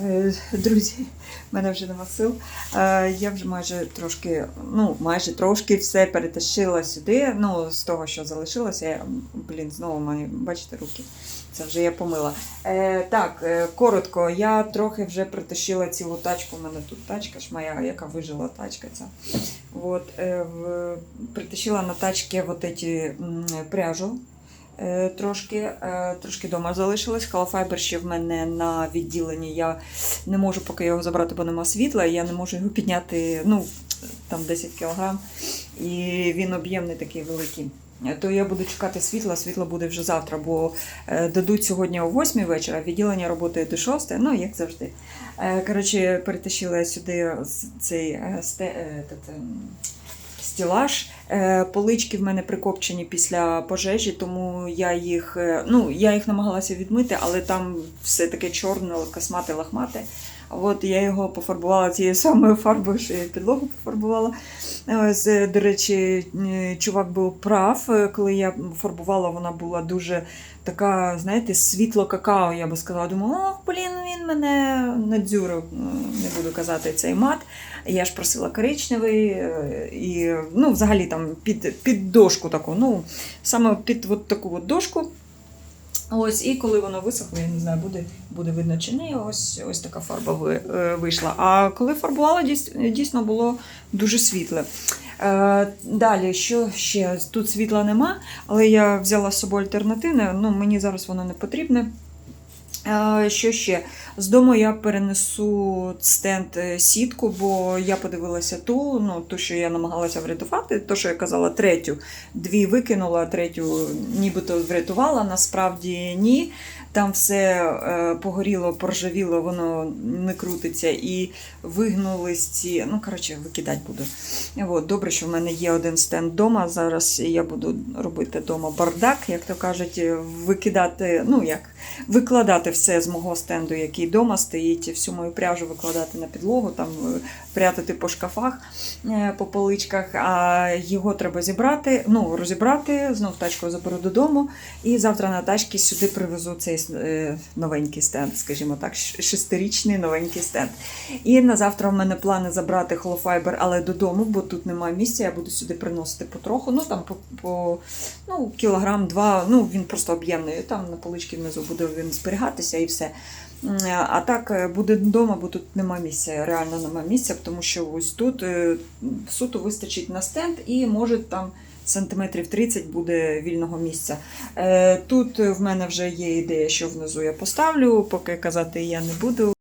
Е, Друзі, в мене вже нема сил. Е, Я вже майже трошки, ну, майже трошки все перетащила сюди. Ну, з того, що залишилося, я, блін, знову маю, бачите, руки. Це вже я помила. Е, так, е, коротко, я трохи вже притащила цілу тачку. У мене тут тачка ж моя, яка вижила тачка ця. От, е, в, притащила на тачки вот эти пряжу. Е, Трошки, е, трошки вдома залишилось. Халафайбер ще в мене на відділенні. Я не можу поки його забрати, бо нема світла. Я не можу його підняти ну, там 10 кг. І він об'ємний такий великий. То я буду чекати світла, світло буде вже завтра, бо е, дадуть сьогодні о 8 вечора, відділення роботи до 6, ну як завжди. Коротше, перетащила сюди цей стілаж. Е, Полички в мене прикопчені після пожежі, тому я їх, е, ну, я їх намагалася відмити, але там все таке чорне, космате, лахмате. От я його пофарбувала цією самою фарбою, що я підлогу пофарбувала. Ось, е, до речі, чувак був прав. Коли я фарбувала, вона була дуже така, знаєте, світло какао, я би сказала. Думаю, ох, блін, мене надзюрив, е, не буду казати цей мат. Я ж просила коричневий е, і ну, взагалі там під, під дошку таку, ну, саме під от таку от дошку. Ось, і коли воно висохло, я не знаю, буде, буде видно чи ні, ось, ось така фарба е, вийшла. А коли фарбувала, дійсно було дуже світле. Далі, що ще? Тут світла нема, але я взяла з собою альтернативне, ну, мені зараз воно не потрібне. Е, Що ще? З дому я перенесу стенд е, сітку, бо я подивилася ту, ну, ту, що я намагалася врятувати, то, що я казала, третю. Дві викинула, третю нібито врятувала, насправді ні. Там все е, погоріло, поржавіло, воно не крутиться і вигнулись ці. Ну, коротше, викидати буду. От, добре, що в мене є один стенд вдома. Зараз я буду робити вдома бардак, як то кажуть, викидати, ну як викладати все з мого стенду, який вдома стоїть, всю мою пряжу викладати на підлогу, там е, прятати по шкафах, е, по поличках. А його треба зібрати, ну розібрати, знов тачку заберу додому. І завтра на тачці сюди привезу цей е, новенький стенд, скажімо так, шестирічний новенький стенд. І на завтра в мене плани забрати холофайбер, але додому, бо тут немає місця. Я буду сюди приносити потроху. Ну там по, по ну, кілограм два. Ну він просто об'ємний. Там на поличці внизу буде він зберігатися і все. А так е, буде вдома, бо тут нема місця. Реально нема місця, тому що ось тут е, суто вистачить на стенд і може там. Сантиметрів 30 буде вільного місця. Е, Тут в мене вже є ідея, що внизу я поставлю, поки казати я не буду.